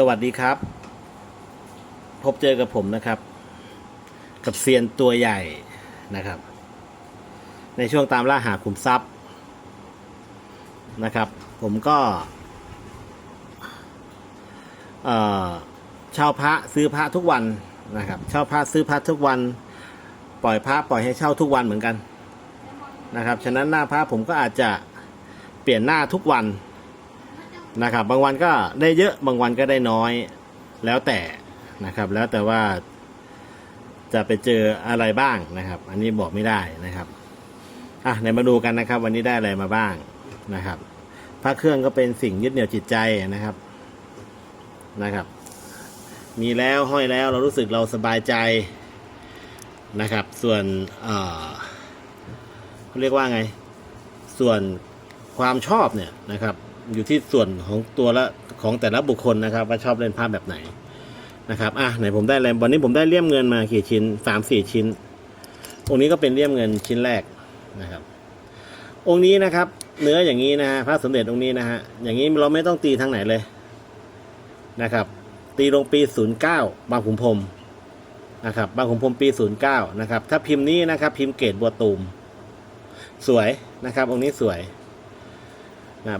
สวัสดีครับ พบเจอกับผมนะครับ กับเซียนตัวใหญ่นะครับ ในช่วงตามล่าหาขุมทรัพย์นะครับ ผมก็เออเช่าพระซื้อพระทุกวันนะครับเช่าพระซื้อพระทุกวัน ปล่อยพระปล่อยให้เช่าทุกวันเหมือนกันนะครับ ฉะนั้นหน้าพระผมก็อาจจะเปลี่ยนหน้าทุกวัน นะครับ บางวันก็ได้เยอะบางวันก็ได้น้อย แล้วแต่นะครับ แล้วแต่ว่าจะไปเจออะไรบ้างนะครับ อันนี้บอกไม่ได้นะครับอะเดี๋ยวมาดูกันนะครับ วันนี้ได้อะไรมาบ้างนะครับพระเครื่องก็เป็นสิ่งยึดเหนี่ยวจิตใจนะครับนะครับ มีแล้วห้อยแล้วเรารู้สึกเราสบายใจนะครับ ส่วนเอ่อเขาเรียกว่าไง ส่วนความชอบเนี่ยนะครับ อยู่ที่ส่วนของตัวละของแต่ละบุคคลนะครับ ว่าชอบเล่นภาพแบบไหนนะครับอะไหนผมได้อะไรวันนี้ผมได้เลี่ยมเงินมากี่ชิ้นสามสี่ชิ้น องค์นี้ก็เป็นเลี่ยมเงินชิ้นแรกนะครับ องค์นี้นะครับ เนื้ออย่างนี้นะฮะพระสมเด็จองค์นี้นะฮะอย่างนี้เราไม่ต้องตีทางไหนเลยนะครับ ตีลงปีศูนย์เก้าบางขุนพรมนะครับ บางขุนพรมปีศูนย์เก้านะครับ ถ้าพิมพ์นี้นะครับ พิมพ์เกตบัวตูม สวยนะครับ องค์นี้สวย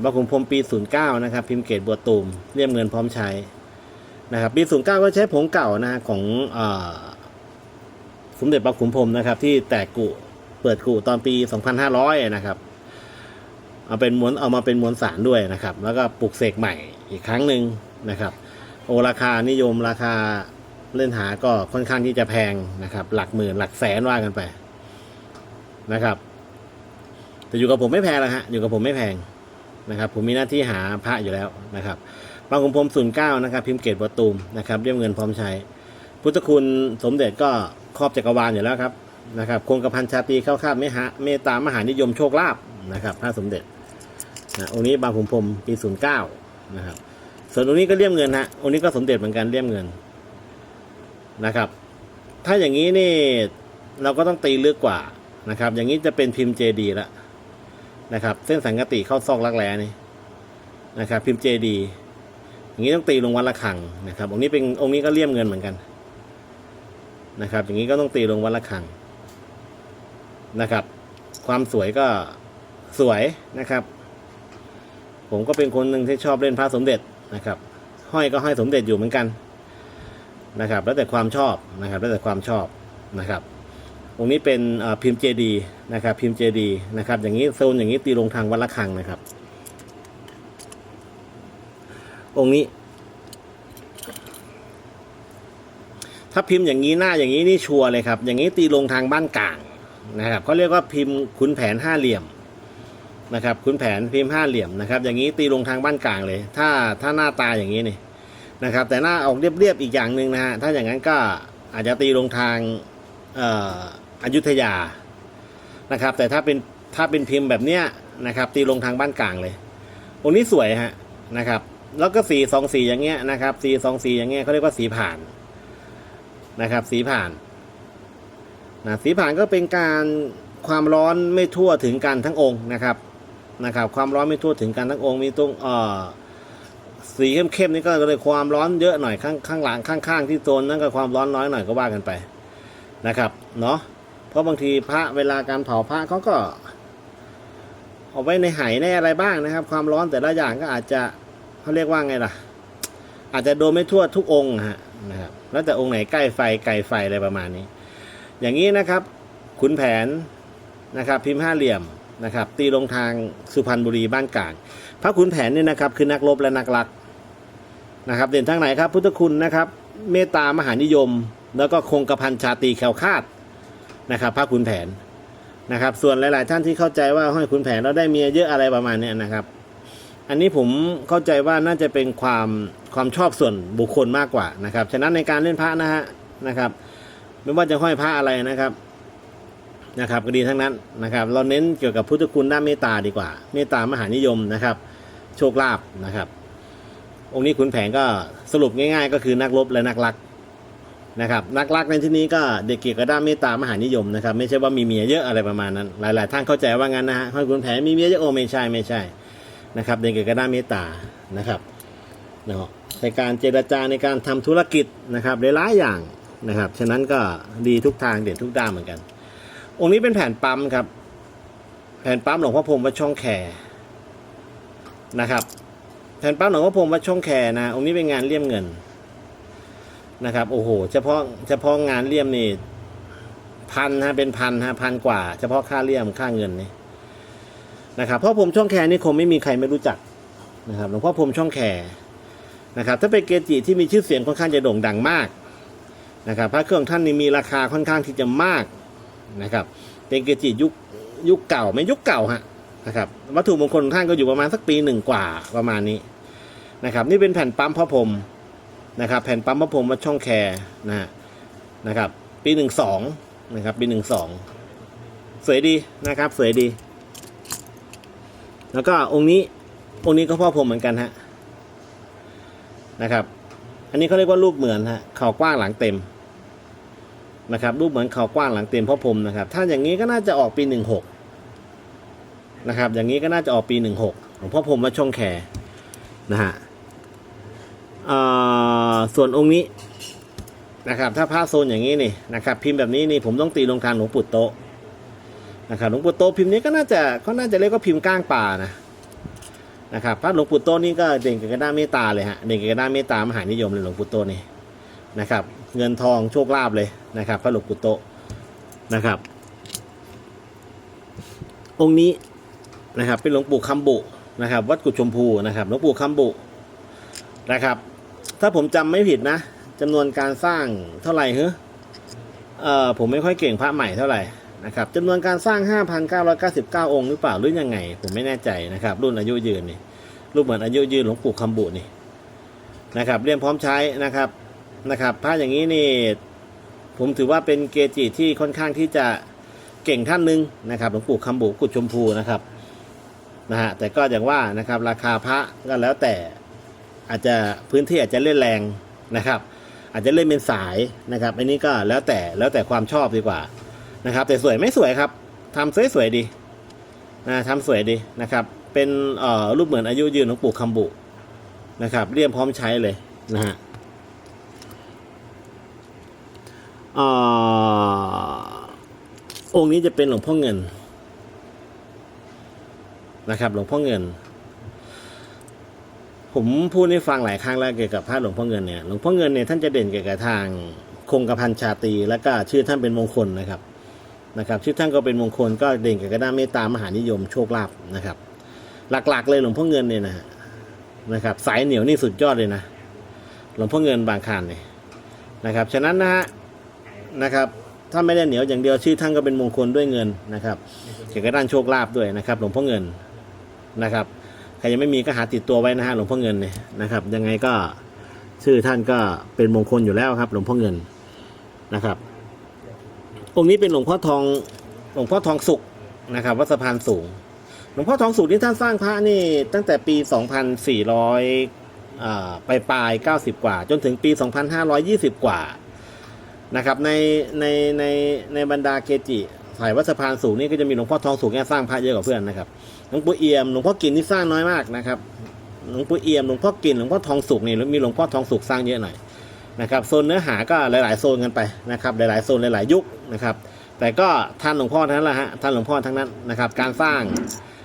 บางขุนพรมปี 09 นะครับ พิมพ์เกตบัวตูมเรียมเงินพร้อมใช้นะครับปี 09 ก็ใช้ผงเก่านะฮะของอสมเด็จบางขุนพรมนะครับ ที่แตกกุเปิดกุตอนปี 2500 นะครับ เอาเป็นม้วนเอามาเป็นมวลสารด้วยนะครับ แล้วก็ปลุกเสกใหม่อีกครั้งหนึ่งนะครับ โอราคานิยมราคาเล่นหาก็ค่อนข้างที่จะแพงนะครับ หลักหมื่นหลักแสนว่ากันไปนะครับ แต่อยู่กับผมไม่แพงแล้วฮะอยู่กับผมไม่แพง นะครับ ผมมีหน้าที่หาพระอยู่แล้วนะครับบางขุนพรมศูนย์เก้านะครับ พิมพ์เกตประตูมนะครับเรียมเงินพร้อมใช้พุทธคุณสมเด็จก็ครอบจักรวาลอยู่แล้วครับนะครับคงกระพันชาตีเข้าคาดไม่หาเมตตามหานิยมโชคลาภนะครับพระสมเด็จนะองค์นี้บางขุนพรมปีศูนย์เก้านะครับส่วนองค์นี้ก็เลี่ยมเงินฮะองค์นี้ก็สมเด็จเหมือนกันเลี่ยมเงินนะครับ ถ้าอย่างนี้นี่เราก็ต้องตีลึกกว่านะครับ อย่างนี้จะเป็นพิมพ์เจดีละ นะครับ เส้นสังกติเข้าซอกรักแร้นี่นะครับ พิมพ์เจดีอย่างนี้ต้องตีลงวันละขังนะครับองค์นี้เป็นองค์นี้ก็เลี่ยมเงินเหมือนกันนะครับ อย่างนี้ก็ต้องตีลงวันละขังนะครับ ความสวยก็สวยนะครับ ผมก็เป็นคนหนึ่งที่ชอบเล่นพระสมเด็จนะครับ ห้อยก็ห้อยสมเด็จอยู่เหมือนกันนะครับ แล้วแต่ความชอบนะครับ แล้วแต่ความชอบนะครับ องค์นี้เป็นพิมพ์เจดีนะครับ พิมพ์เจดีนะครับ อย่างนี้โซนอย่างนี้ตีลงทางวัดละคังนะครับ องค์นี้ ถ้าพิมพ์อย่างนี้หน้าอย่างนี้นี่ชัวร์เลยครับ อย่างนี้ตีลงทางบ้านกลางนะครับเขาเรียกว่าพิมพ์ขุนแผนห้าเหลี่ยมนะครับขุนแผนพิมพ์ห้าเหลี่ยมนะครับ อย่างนี้ตีลงทางบ้านกลางเลย ถ้าถ้าหน้าตาอย่างนี้นี่นะครับ แต่หน้าออกเรียบๆอีกอย่างหนึ่งนะฮะถ้าอย่างนั้นก็อาจจะตีลงทางเอ่อ อยุธยานะครับ แต่ถ้าเป็นถ้าเป็นพิมพ์แบบเนี้ยนะครับ ตีลงทางบ้านกลางเลยองค์นี้สวยฮะนะครับ แล้วก็สีสองสีอย่างเงี้ยนะครับสีสองสีอย่างเงี้ยเขาเรียกว่าสีผ่านนะครับ สีผ่านนะสีผ่านก็เป็นการความร้อนไม่ทั่วถึงกันทั้งองค์นะครับนะครับ ความร้อนไม่ทั่วถึงกันทั้งองค์มีตรงเอ่อสีเข้มๆนี่ก็เลยความร้อนเยอะหน่อยข้างข้างหลังข้างๆที่โซนนั่นก็ความร้อนน้อยหน่อยก็ว่ากันไปนะครับเนาะ เพราะบางทีพระเวลาการเผาพระเขาก็ เอาไว้ในไหในอะไรบ้างนะครับ ความร้อนแต่ละอย่างก็อาจจะเขาเรียกว่าไงล่ะ อาจจะโดนไม่ทั่วทุกองค์ฮะนะครับ แล้วแต่องค์ไหนใกล้ไฟไกลไฟอะไรประมาณนี้ อย่างนี้นะครับ ขุนแผนนะครับ พิมพ์ห้าเหลี่ยมนะครับ ตีลงทางสุพรรณบุรีบ้านกลางพระขุนแผนเนี่ยนะครับ คือนักรบและนักรักนะครับเด่นทางไหนครับ พุทธคุณนะครับ เมตตามหานิยม แล้วก็คงกระพันชาตีแคล้วคาด นะครับพระขุนแผนนะครับ ส่วนหลาย ๆ ท่านที่เข้าใจว่าห้อยขุนแผนเราได้เมียเยอะอะไรประมาณนี้นะครับ อันนี้ผมเข้าใจว่าน่าจะเป็นความความชอบส่วนบุคคลมากกว่านะครับ ฉะนั้นในการเล่นพระนะฮะนะครับ ไม่ว่าจะห้อยพระอะไรนะครับนะครับก็ดีทั้งนั้นนะครับ เราเน้นเกี่ยวกับพุทธคุณด้านเมตตาดีกว่าเมตตามหานิยมนะครับ โชคลาภนะครับ องค์นี้ขุนแผนก็สรุปง่าย ๆ ก็คือนักรบและนักรัก นะครับนักรักในที่นี้ก็เด็กเกียวกับด้านเมตตามหานิยมนะครับไม่ใช่ว่ามีเมียเยอะอะไรประมาณนั้น หลาย ๆ ท่านเข้าใจว่างั้นนะฮะห้อยขุนแผนมีเมียเยอะโอไม่ใช่ไม่ใช่นะครับเด็กเกียวกับด้านเมตตานะครับเนาะในการเจรจาในการทำธุรกิจนะครับหลายๆอย่างนะครับฉะนั้นก็ดีทุกทางเด่นทุกด้านเหมือนกัน องค์นี้เป็นแผ่นปั๊มครับ แผ่นปั๊มหลวงพ่อพรมวัดช่องแคนะครับแผ่นปั๊มหลวงพ่อพรมวัดช่องแคนะองค์นี้เป็นงานเลี่ยมเงิน นะครับ โอ้โห เฉพาะเฉพาะงานเลี่ยมนี่พันฮะเป็นพันฮะพันกว่า เฉพาะค่าเลี่ยมค่าเงินนี่นะครับพราะผมช่องแคนี่คงไม่มีใครไม่รู้จักนะครับหลวงพ่อพรมช่องแคนะครับ ถ้าเป็นเกจิที่มีชื่อเสียงค่อนข้างจะโด่งดังมากนะครับพระเครื่องท่านนี่มีราคาค่อนข้างที่จะมากนะครับ เป็นเกจิยุคยุคเก่าไม่ยุคเก่าฮะนะครับวัตถุมงคลของท่านก็อยู่ประมาณสักปีหนึ่งกว่าประมาณนี้นะครับ นี่เป็นแผ่นปั๊มพระพรม นะครับ แผ่นปั๊มพระพรมวัดช่องแคนะฮะนะครับ ปีหนึ่งสองนะครับ ปีหนึ่งสองสวยดีนะครับ สวยดี แล้วก็องค์นี้องค์นี้ก็พ่อพรมเหมือนกันฮะนะครับ อันนี้เขาเรียกว่ารูปเหมือนฮะเข่ากว้างหลังเต็มนะครับ รูปเหมือนเขากว้างหลังเต็มพ่อพรมนะครับ ถ้าอย่างนี้ก็น่าจะออกปีหนึ่งหกนะครับ อย่างนี้ก็น่าจะออกปีหนึ่งหกหลวงพ่อพรมวัดช่องแคนะฮะ ส่วนองค์นี้นะครับ ถ้าผ้าโซนอย่างนี้นี่นะครับ พิมพ์แบบนี้นี่ผมต้องตีลงทางหลวงปู่โตนะครับหลวงปู่โตพิมพ์นี้ก็น่าจะก็น่าจะเรียกว่าพิมพ์ก้างป่านะนะครับพระหลวงปู่โตนี่ก็เด่นกับกระด้าเมตตาเลยฮะเด่นกับกระด้าเมตตามหานิยมเลยหลวงปู่โตนี่นะครับ เงินทองโชคลาภเลยนะครับพระหลวงปู่โตนะครับ องค์นี้นะครับเป็นหลวงปู่คำบุนะครับ วัดกุชมพูนะครับหลวงปู่คำบุนะครับ ถ้าผมจำไม่ผิดนะจำนวนการสร้างเท่าไหร่เฮ้เออผมไม่ค่อยเก่งพระใหม่เท่าไหร่นะครับจำนวนการสร้าง 5,999 องค์หรือเปล่าหรือยังไง ผมไม่แน่ใจนะครับ รุ่นอายุยืนนี่รูปเหมือนอายุยืนหลวงปู่คำบุนี่นะครับเรียมพร้อมใช้นะครับนะครับพระอย่างนี้นี่ผมถือว่าเป็นเกจิที่ค่อนข้างที่จะเก่งท่านหนึ่งนะครับหลวงปู่คำบุกุฎชมพูนะครับนะฮะแต่ก็อย่างว่านะครับราคาพระก็แล้วแต่ อาจจะพื้นที่อาจจะเล่นแรงนะครับ อาจจะเล่นเป็นสายนะครับ อันนี้ก็แล้วแต่แล้วแต่ความชอบดีกว่านะครับ แต่สวยไม่สวยครับทำสวยสวยดีนะทำสวยดีนะครับ เป็นเอ่อรูปเหมือนอายุยืนหลวงปู่คำบุนะครับเรียมพร้อมใช้เลยนะฮะอ่าองค์นี้จะเป็นหลวงพ่อเงินนะครับหลวงพ่อเงิน ผมพูดให้ฟังหลายครั้งแล้วเกี่ยวกับพระหลวงพ่อเงินเนี่ยหลวงพ่อเงินเนี่ยท่านจะเด่นเกี่ยวกับทางคงกระพันชาตีแล้วก็ชื่อท่านเป็นมงคลนะครับนะครับชื่อท่านก็เป็นมงคลก็เด่นเกี่ยวกับด้านเมตตามหานิยมโชคลาภนะครับ หลักๆ เลยหลวงพ่อเงินเนี่ยนะฮะนะครับ สายเหนียวนี่สุดยอดเลยนะหลวงพ่อเงินบางคานเนี่ยนะครับ ฉะนั้นนะฮะนะครับถ้าไม่ได้เหนียวอย่างเดียวชื่อท่านก็เป็นมงคลด้วยเงินนะครับ เกี่ยวกับด้านโชคลาภด้วยนะครับ หลวงพ่อเงินนะครับ ใครยังไม่มีก็หาติดตัวไว้นะฮะหลวงพ่อเงินเนี่ยนะครับ ยังไงก็ชื่อท่านก็เป็นมงคลอยู่แล้วครับ หลวงพ่อเงินนะครับ องค์นี้เป็นหลวงพ่อทองหลวงพ่อทองสุกนะครับวัดสะพานสูง หลวงพ่อทองสุกที่ท่านสร้างพระนี่ตั้งแต่ปี 2400อ่าปลายปลายๆ90 กว่า จนถึงปี 2520 กว่านะครับในในในในบรรดาเกจิ สายวัดสะพานสูงนี่ก็จะมีหลวงพ่อทองสูงเนี่สร้างพระเยอะกว่าเพื่อนนะครับหลวงปู่เอี่ยมหลวงพ่อกินนี่สร้างน้อยมากนะครับหลวงปู่เอี่ยมหลวงพ่อกินหลวงพ่อทองสุกนี่มีหลวงพ่อทองสุกสร้างเยอะหน่อยนะครับโซนเนื้อหาก็หลาย ๆ โซนกันไปนะครับหลาย ๆ โซนหลาย ๆ ยุคนะครับแต่ก็ท่านหลวงพ่อทั้งนั้นแหละฮะท่านหลวงพ่อทั้งนั้นนะครับการสร้าง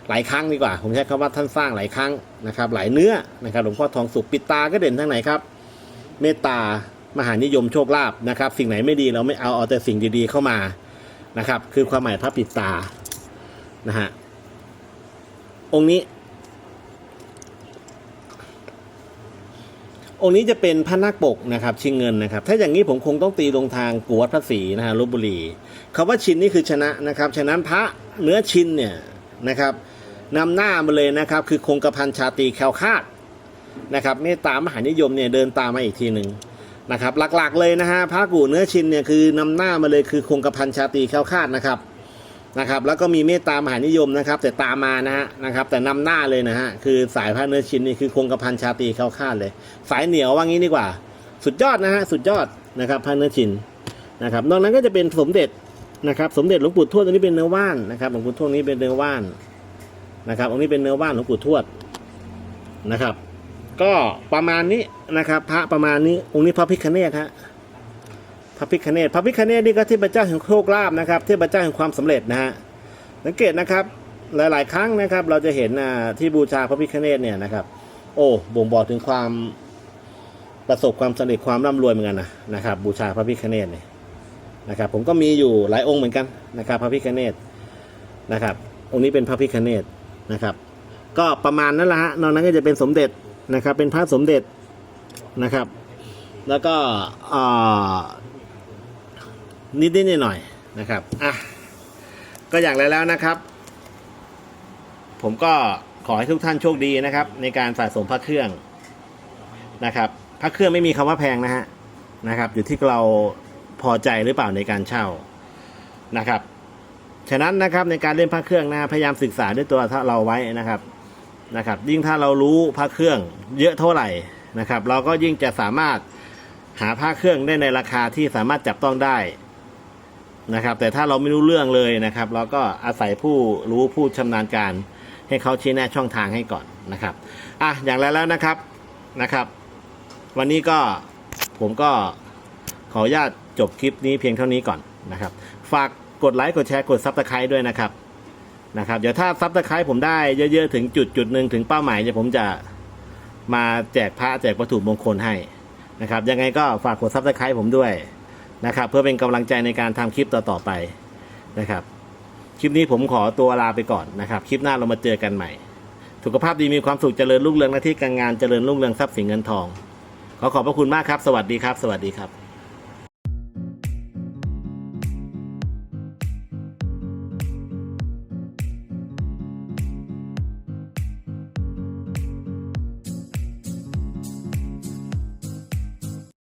หลายครั้งดีกว่า ผมใช้คำว่าท่านสร้างหลายครั้งนะครับหลายเนื้อนะครับหลวงพ่อทองสุกปิดตาก็เด่นทั้งไหนครับ เมตตามหานิยมโชคลาภนะครับสิ่งไหนไม่ดีเราไม่เอาเอาแต่สิ่งดี ๆ เข้ามา นะครับ คือความหมายพระปิดตานะฮะองค์นี้ องค์นี้จะเป็นพระนาคปกนะครับชิงเงินนะครับ ถ้าอย่างนี้ผมคงต้องตีลงทางกวดพระศรีนะฮะลบบุรีคำว่าชินนี่คือชนะนะครับ ฉะนั้นพระเนื้อชินเนี่ยนะครับนำหน้ามาเลยนะครับ คือคงกระพันชาตีแคล้วคาดนะครับเมตตามหานิยมเนี่ยเดินตามมาอีกทีหนึ่ง นะครับหลักๆเลยนะฮะพระกูเนื้อชินเนี่ยคือนำหน้ามาเลยคือคงกระพันชาตรีแคล้วคาดนะครับนะครับแล้วก็มีเมตตามหานิยมนะครับ แต่ตามมานะฮะนะครับ แต่นำหน้าเลยนะฮะคือสายพระเนื้อชินนี่คือคงกระพันชาตีแคล้วคลาดเลย สายเหนียวว่างี้ดีกว่า สุดยอดนะฮะสุดยอดนะครับพระเนื้อชินนะครับนอกนั้นก็จะเป็นสมเด็จนะครับ สมเด็จหลวงปู่ทวดตรงนี้เป็นเนื้อว่านนะครับหลวงปู่ทวดนี้เป็นเนื้อว่านนะครับองค์นี้เป็นเนื้อว่านหลวงปู่ทวดนะครับ ก็ประมาณนี้นะครับ พระประมาณนี้องค์นี้พระพิคเนตฮะพระพิคเนตพระพิคเนตนี่ก็เทพเจ้าแห่งโชคลาภนะครับเทพเจ้าแห่งความสำเร็จนะฮะสังเกตนะครับหลาย ๆ ครั้งนะครับ เราจะเห็นอ่าที่บูชาพระพิคเนตเนี่ยนะครับ โอ้บ่งบอกถึงความประสบความสำเร็จความร่ำรวยเหมือนกันนะนะครับ บูชาพระพิคเนตเนี่ยนะครับ ผมก็มีอยู่หลายองค์เหมือนกันนะครับ พระพิคเนตนะครับ องค์นี้เป็นพระพิคเนตนะครับ ก็ประมาณนั้นแหละฮะนอกนั้นก็จะเป็นสมเด็จ นะครับ เป็นพระสมเด็จนะครับ แล้วก็นิดนิดหน่อยๆนะครับอะก็อย่างไรแล้วนะครับ ผมก็ขอให้ทุกท่านโชคดีนะครับ ในการสะสมพระเครื่องนะครับพระเครื่องไม่มีคำว่าแพงนะฮะนะครับ อยู่ที่เราพอใจหรือเปล่าในการเช่านะครับ ฉะนั้นนะครับในการเล่นพระเครื่องนะพยายามศึกษาด้วยตัวเราไว้นะครับ นะครับ ยิ่งถ้าเรารู้พระเครื่องเยอะเท่าไหร่นะครับ เราก็ยิ่งจะสามารถหาพระเครื่องได้ในราคาที่สามารถจับต้องได้นะครับ แต่ถ้าเราไม่รู้เรื่องเลยนะครับ เราก็อาศัยผู้รู้ผู้ชำนาญการ ให้เขาชี้แนะช่องทางให้ก่อนนะครับอะอย่างไรแล้วนะครับนะครับ วันนี้ก็ผมก็ขออนุญาตจบคลิปนี้เพียงเท่านี้ก่อนนะครับ ฝากกดไลค์กดแชร์กดซับสไครต์ด้วยนะครับ นะครับเดี๋ยวถ้าซับสไครต์ผมได้เยอะๆ ถึงจุดจุดหนึ่งถึงเป้าหมายเดี๋ยผมจะมาแจกพระแจกวัตถุมงคลให้นะครับยังไงก็ฝากกดซับสไครต์ผมด้วยนะครับ เพื่อเป็นกำลังใจในการทำคลิปต่อๆไปนะครับ คลิปนี้ผมขอตัวลาไปก่อนนะครับ คลิปหน้าเรามาเจอกันใหม่ สุขภาพดีมีความสุขเจริญรุ่งเรืองหน้าที่การงานเจริญรุ่งเรืองทรัพย์สินเงินทอง ขอขอบพระคุณมากครับ สวัสดีครับ สวัสดีครับ